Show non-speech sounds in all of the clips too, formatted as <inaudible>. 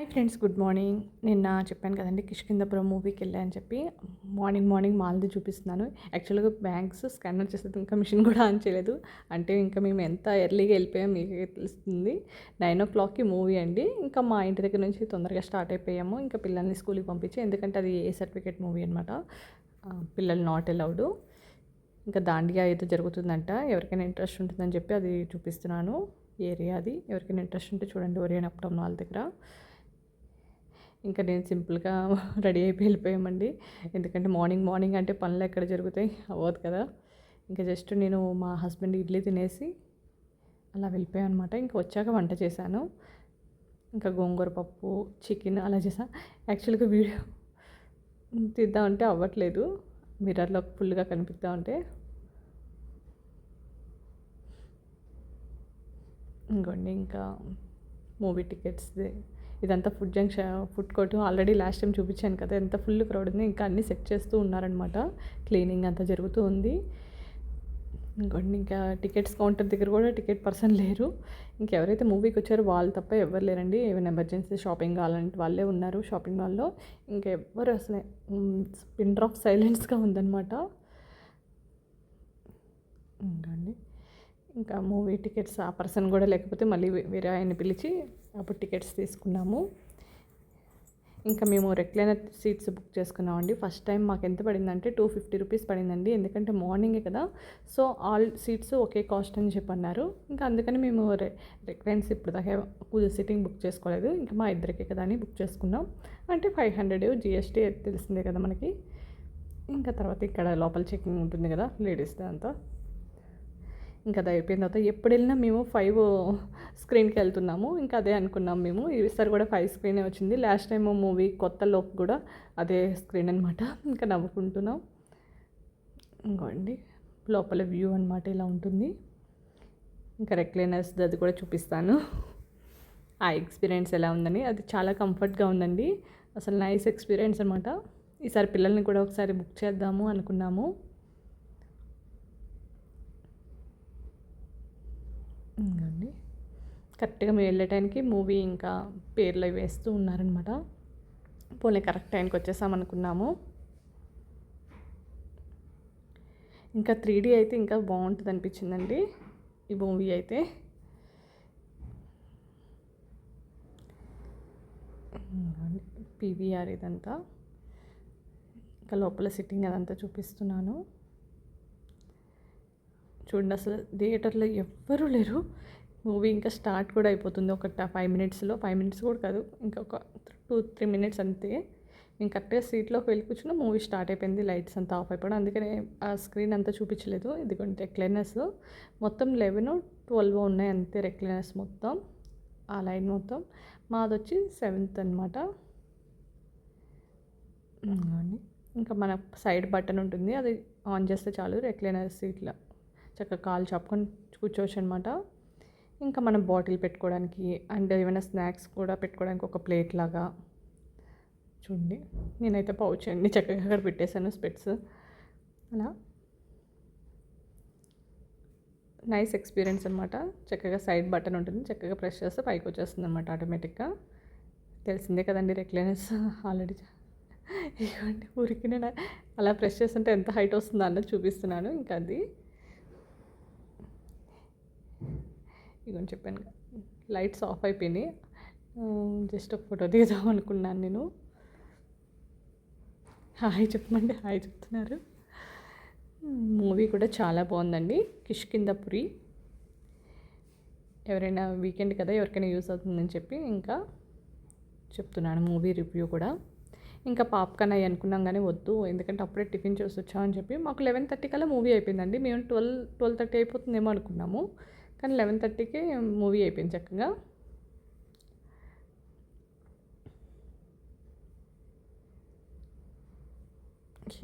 Hi friends good morning. నిన్న చెప్పాను కదండి కిష్కిందపురం మూవీకి వెళ్ళా అని చెప్పి మార్నింగ్ మార్నింగ్ మాల్ది చూపిస్తున్నాను. యాక్చువల్గా బ్యాంక్స్ స్కానర్ చేసేది ఇంకా మిషన్ కూడా ఆన్ చేయలేదు. అంటే ఇంకా మేము ఎంత ఎర్లీగా వెళ్ళిపోయాం మీకే తెలుస్తుంది. నైన్ ఓ క్లాక్కి మూవీ అండి. ఇంకా మా ఇంటి దగ్గర నుంచి తొందరగా స్టార్ట్ అయిపోయాము. ఇంకా పిల్లల్ని స్కూల్కి పంపించి ఎందుకంటే అది ఏ సర్టిఫికేట్ మూవీ అనమాట పిల్లలు నాట్ అలౌడ్ ఇంకా దాండియా అయితే జరుగుతుందంట. ఎవరికైనా ఇంట్రెస్ట్ ఉంటుందని చెప్పి అది చూపిస్తున్నాను. ఏరియా అది. ఎవరికైనా ఇంట్రెస్ట్ ఉంటే చూడండి ఒరియన్ అప్టౌన్ వాళ్ళ దగ్గర. ఇంకా నేను సింపుల్గా <laughs> రెడీ అయిపోయి వెళ్ళిపోయామండి. ఎందుకంటే మార్నింగ్ మార్నింగ్ అంటే పనులు ఎక్కడ జరుగుతాయి అవ్వదు కదా. ఇంకా జస్ట్ నేను మా హస్బెండ్ ఇడ్లీ తినేసి అలా వెళ్ళిపోయాను అనమాట ఇంకా వచ్చాక వంట చేశాను. ఇంకా గోంగూర పప్పు చికెన్ అలా చేసాను యాక్చువల్గా వీడియో తీద్దామంటే అవ్వట్లేదు. మిర్రర్లో ఫుల్గా కనిపిస్తా ఉంటే. ఇంకోండి ఇంకా మూవీ టికెట్స్ది ఇదంతా food junction food court already last time చూపించాను కదా ఎంత ఫుల్ క్రౌడ్ ఉంది ఇంకా అన్నీ సెట్ చేస్తూ ఉన్నారనమాట క్లీనింగ్ అంతా జరుగుతూ ఉంది. ఇంకోండి ఇంకా టికెట్స్ కౌంటర్ దగ్గర కూడా టికెట్ పర్సన్ లేరు. ఇంకెవరైతే మూవీకి వచ్చారో వాళ్ళు తప్ప ఎవరు లేరండి. ఏమైనా ఎమర్జెన్సీ షాపింగ్ కావాలంటే వాళ్ళే ఉన్నారు షాపింగ్ మాల్లో ఇంకెవ్వరు అసలు పిన్ డ్రాప్ సైలెన్స్గా ఉందన్నమాట. ఇంకండి. ఇంకా మూవీ టికెట్స్ ఆ పర్సన్ కూడా లేకపోతే మళ్ళీ వేరే ఆయన్ని పిలిచి అప్పుడు టికెట్స్ తీసుకున్నాము. ఇంకా మేము రెక్లైనర్ సీట్స్ బుక్ చేసుకున్నామండి. ఫస్ట్ టైం మాకు ఎంత పడిందంటే టూ ఫిఫ్టీ రూపీస్ పడిందండి. ఎందుకంటే మార్నింగే కదా. సో ఆల్ సీట్స్ ఒకే కాస్ట్ అని చెప్పి అన్నారు ఇంకా అందుకని మేము రె రెక్లైన్స్ ఇప్పుడు దాకా సీటింగ్ బుక్ చేసుకోలేదు. ఇంకా మా ఇద్దరికే కదా అని బుక్ చేసుకున్నాం. అంటే ఫైవ్ హండ్రెడ్ జిఎస్టీ తెలిసిందే కదా మనకి. ఇంకా తర్వాత ఇక్కడ లోపల చెకింగ్ ఉంటుంది కదా లేడీస్ దాంతో ఇంకా అది అయిపోయిన తర్వాత ఎప్పుడు వెళ్ళినా మేము ఫైవ్ స్క్రీన్కి వెళ్తున్నాము. ఇంకా అదే అనుకున్నాం మేము. ఈసారి కూడా ఫైవ్ స్క్రీనే వచ్చింది. లాస్ట్ టైం మూవీ కొత్త లోపు కూడా అదే స్క్రీన్ అనమాట ఇంకా నవ్వుకుంటున్నాం. ఇంకోండి. లోపల వ్యూ అనమాట ఇలా ఉంటుంది. ఇంకా రెక్లైనర్స్ అది కూడా చూపిస్తాను. ఆ ఎక్స్పీరియన్స్ ఎలా ఉందని. అది చాలా కంఫర్ట్గా ఉందండి. అసలు నైస్ ఎక్స్పీరియన్స్ అనమాట ఈసారి పిల్లల్ని కూడా ఒకసారి బుక్ చేద్దాము అనుకున్నాము. అండి. కరెక్ట్గా మేము వెళ్ళే టైంకి మూవీ ఇంకా పేర్లు అవి వేస్తూ ఉన్నారనమాట పోనీ కరెక్ట్ టైంకి వచ్చేసామనుకున్నాము ఇంకా త్రీ డీ అయితే ఇంకా బాగుంటుంది అనిపించిందండి. ఈ మూవీ అయితే. పీవీఆర్ ఇదంతా. ఇంకా లోపల సిట్టింగ్ అదంతా చూపిస్తున్నాను. చూడండి అసలు థియేటర్లో ఎవ్వరూ లేరు. మూవీ ఇంకా స్టార్ట్ కూడా అయిపోతుంది ఒక ఫైవ్ మినిట్స్లో. ఫైవ్ మినిట్స్ కూడా కాదు ఇంకొక టూ త్రీ మినిట్స్ అంతే. నేను కరెక్ట్గా సీట్లోకి వెళ్ళి కూర్చున్న మూవీ స్టార్ట్ అయిపోయింది లైట్స్ అంతా ఆఫ్ అయిపోవడం. అందుకనే ఆ స్క్రీన్ అంతా చూపించలేదు. ఇదిగోండి రెక్లైనర్స్. మొత్తం లెవెన్ ట్వెల్వ్ ఉన్నాయి అంతే రెక్లైనర్స్ మొత్తం. ఆ లైన్ మొత్తం. మాది వచ్చి సెవెంత్ అనమాట ఇంకా మన సైడ్ బటన్ ఉంటుంది అది ఆన్ చేస్తే చాలు రెక్లైనర్ సీట్లో. చక్కగా కాలు చాపుకొని కూర్చోవచ్చు అనమాట ఇంకా మనం బాటిల్ పెట్టుకోవడానికి అండ్ ఏమైనా స్నాక్స్ కూడా పెట్టుకోవడానికి ఒక ప్లేట్ లాగా. చూడండి నేనైతే పౌచ్ అండి చక్కగా అక్కడ పెట్టేశాను స్పెట్స్. అలా. నైస్ ఎక్స్పీరియన్స్ అనమాట. చక్కగా సైడ్ బటన్ ఉంటుంది చక్కగా ప్రెస్ చేస్తే పైకి వచ్చేస్తుంది అనమాట ఆటోమేటిక్గా. తెలిసిందే కదండి రెక్లైనెస్ ఆల్రెడీ ఇవ్వండి ఊరికి నేను అలా ప్రెస్ చేస్తుంటే ఎంత హైట్ వస్తుందో అన్నది చూపిస్తున్నాను ఇంకా అది. ఇదిగో చెప్పాను. లైట్స్ ఆఫ్ అయిపోయినాయి. జస్ట్ ఒక ఫోటో దిగుదాం అనుకున్నాను నేను. హాయ్ చెప్పమండి హాయ్ చెప్తున్నారు. మూవీ కూడా చాలా బాగుందండి. కిష్కిందపురి ఎవరైనా వీకెండ్ కదా ఎవరికైనా యూస్ అవుతుందని చెప్పి ఇంకా చెప్తున్నాను మూవీ రివ్యూ కూడా. ఇంకా పాప్కార్న్ అయ్యి అనుకున్నాం కానీ వద్దు ఎందుకంటే అప్పుడే టిఫిన్ చేసి వచ్చామని చెప్పి మాకు లెవెన్ థర్టీ కల్లా మూవీ అయిపోయిందండి. మేము ట్వెల్వ్ ట్వెల్వ్ థర్టీ అయిపోతుందేమో అనుకున్నాము. కానీ లెవెన్ థర్టీకి మూవీ అయిపోయింది చక్కగా.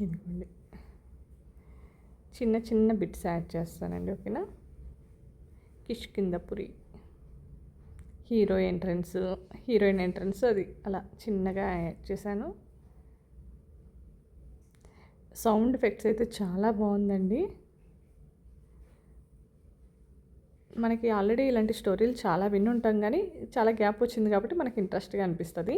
ఇదిగోండి. చిన్న చిన్న బిట్స్ యాడ్ చేస్తానండి ఓకేనా? Kishkindhapuri hero entrance heroine entrance అది అలా చిన్నగా యాడ్ చేశాను. సౌండ్ ఎఫెక్ట్స్ అయితే చాలా బాగుందండి. మనకి ఆల్రెడీ ఇలాంటి స్టోరీలు చాలా విని ఉంటాం కానీ చాలా గ్యాప్ వచ్చింది కాబట్టి మనకి ఇంట్రెస్ట్గా అనిపిస్తుంది.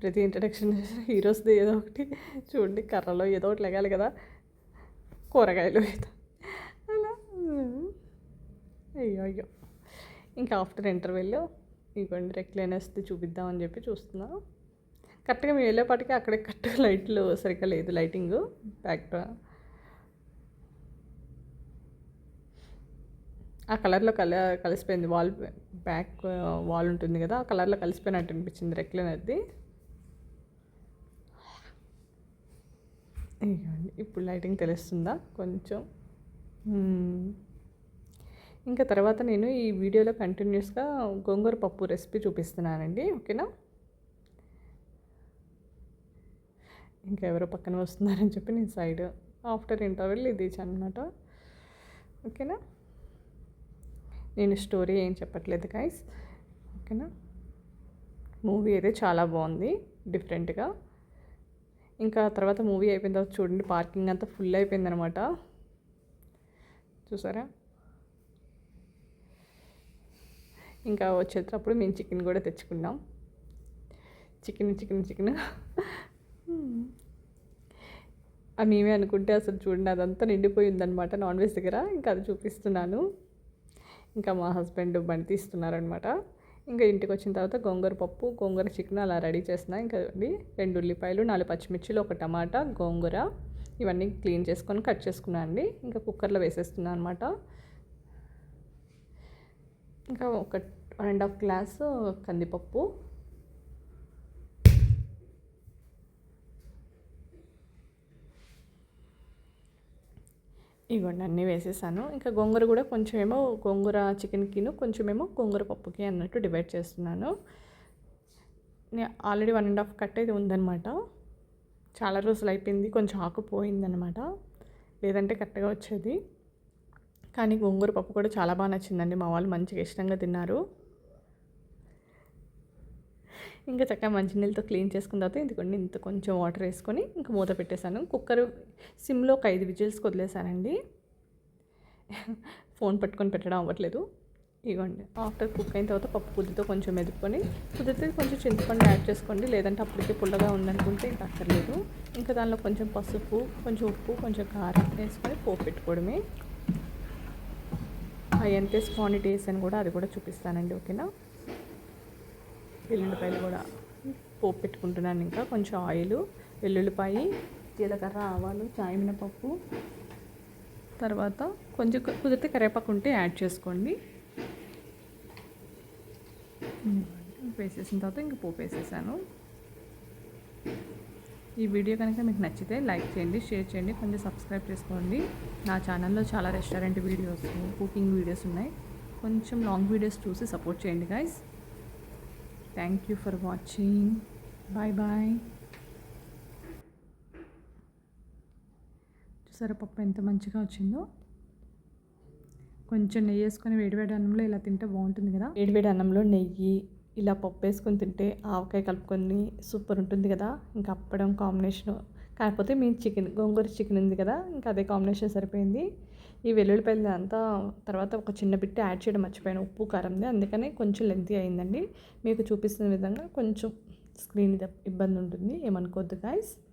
ప్రతి ఇంట్రడక్షన్ హీరోస్ది ఏదో ఒకటి చూడండి కర్రలో ఏదో ఒకటి లెగాలి కదా కూరగాయలు ఏదో. అలా. అయ్యో అయ్యో. ఇంకా ఆఫ్టర్ ఇంటర్వెల్లో ఇవ్వండి రెక్లైనర్స్ది చూపిద్దామని చెప్పి చూస్తున్నాను కరెక్ట్గా మేము వెళ్ళేపాటికి అక్కడే కరెక్ట్గా లైట్లు సరిగ్గా లేదు లైటింగ్ బ్యాక్ ఆ కలర్లో కల కలిసిపోయింది వాల్ బ్యాక్ వాల్ ఉంటుంది కదా ఆ కలర్లో కలిసిపోయినట్టు అనిపించింది రెక్లెన్ అది ఇప్పుడు లైటింగ్ తెలుస్తుందా? కొంచెం. ఇంకా తర్వాత నేను ఈ వీడియోలో కంటిన్యూస్గా గోంగూర పప్పు రెసిపీ చూపిస్తున్నానండి ఓకేనా? ఇంకా ఎవరో పక్కన వస్తున్నారని చెప్పి నేను సైడ్ ఆఫ్టర్ ఇంటర్వెల్ ఇది అనమాట ఓకేనా? నేను స్టోరీ ఏం చెప్పట్లేదు గైస్ ఓకేనా? మూవీ అయితే చాలా బాగుంది డిఫరెంట్గా. ఇంకా తర్వాత మూవీ అయిపోయిన తర్వాత చూడండి పార్కింగ్ అంతా ఫుల్ అయిపోయింది అనమాట చూసారా? ఇంకా వచ్చేటప్పుడు మేము చికెన్ కూడా తెచ్చుకున్నాం. Chicken chicken chicken. మేమే అనుకుంటే అసలు చూడండి అదంతా నిండిపోయిందనమాట నాన్ వెజ్ దగ్గర. ఇంకా అది చూపిస్తున్నాను. ఇంకా మా హస్బెండ్ బండి తీస్తున్నారనమాట ఇంకా ఇంటికి వచ్చిన తర్వాత గోంగూర పప్పు గోంగూర చికెన్ అలా రెడీ చేసిన ఇంకా రెండు ఉల్లిపాయలు నాలుగు పచ్చిమిర్చిలు ఒక టమాటా గోంగూర ఇవన్నీ క్లీన్ చేసుకొని కట్ చేసుకున్నాను అండి. ఇంకా కుక్కర్లో వేసేస్తున్నాను అనమాట ఇంకా ఒక వన్ అండ్ హాఫ్ గ్లాస్ కందిపప్పు ఇవ్వండి అన్నీ వేసేసాను. ఇంకా గోంగూర కూడా కొంచెం ఏమో గోంగూర చికెన్కిను కొంచెం ఏమో గోంగూర పప్పుకి అన్నట్టు డివైడ్ చేస్తున్నాను. Already one and half cut అయితే ఉందన్నమాట. చాలా రోజులు అయిపోయింది కొంచెం ఆకుపోయిందనమాట లేదంటే కరెక్ట్గా వచ్చేది. కానీ గోంగూర పప్పు కూడా చాలా బాగా నచ్చిందండి. మా వాళ్ళు మంచిగా ఇష్టంగా తిన్నారు. ఇంకా చక్కగా మంచినీళ్ళతో క్లీన్ చేసుకున్న తర్వాత ఇదిగోండి ఇంత కొంచెం వాటర్ వేసుకొని ఇంకా మూత పెట్టేశాను. కుక్కర్ సిమ్లో ఒక ఐదు విజిల్స్కి వదిలేసానండి ఫోన్ పట్టుకొని పెట్టడం అవ్వట్లేదు. ఇవ్వండి ఆఫ్టర్ కుక్ అయిన తర్వాత పప్పు కుద్దితో కొంచెం మెదుపుకొని కుదిరితే కొంచెం చింతపండు యాడ్ చేసుకోండి. లేదంటే అప్పటికే పుల్లగా ఉందనుకుంటే ఇంకా అక్కర్లేదు. ఇంకా దానిలో కొంచెం పసుపు కొంచెం ఉప్పు కొంచెం కారం వేసుకొని పోపు పెట్టుకోవడమే. ఎంత క్వాంటిటీ వేసాను కూడా అది కూడా చూపిస్తానండి ఓకేనా? వెల్లుల్లిపాయలు కూడా పోపు పెట్టుకుంటున్నాను ఇంకా. కొంచెం ఆయిల్ వెల్లుల్లిపాయ జీలకర్ర ఆవాలు చాయ్ మినపప్పు తర్వాత కొంచెం కుదిరితే కరివేపాకు ఉంటే యాడ్ చేసుకోండి. వేసేసిన తర్వాత ఇంకా పోపు వేసేసాను. ఈ వీడియో కనుక మీకు నచ్చితే లైక్ చేయండి షేర్ చేయండి కొంచెం సబ్స్క్రైబ్ చేసుకోండి. నా ఛానల్లో చాలా రెస్టారెంట్ వీడియోస్ కుకింగ్ వీడియోస్ ఉన్నాయి. కొంచెం లాంగ్ వీడియోస్ చూసి సపోర్ట్ చేయండి guys thank you for watching bye bye చూసారా పప్పు ఎంత మంచిగా వచ్చిందో? కొంచెం నెయ్యి వేసుకొని వేడివేడి అన్నంలో ఇలా తింటే బాగుంటుంది కదా? వేడివేడి అన్నంలో నెయ్యి ఇలా పప్పు వేసుకొని తింటే ఆవకాయ కలుపుకొని సూపర్ ఉంటుంది కదా? ఇంకా అప్పడం కాంబినేషన్. కాకపోతే మీ చికెన్ గోంగూర చికెన్ ఉంది కదా? ఇంకా అదే కాంబినేషన్ సరిపోయింది. ఈ వెల్లుల్లిపాయలు అంతా తర్వాత ఒక చిన్న బిట్ యాడ్ చేయడం మర్చిపోయాను. ఉప్పు కారంది. అందుకనే కొంచెం లెంతీ అయిందండి. మీకు చూపిస్తున్న విధంగా కొంచెం స్క్రీన్ ఇబ్బంది ఉంటుంది. ఏమనుకోవద్దు గాయస్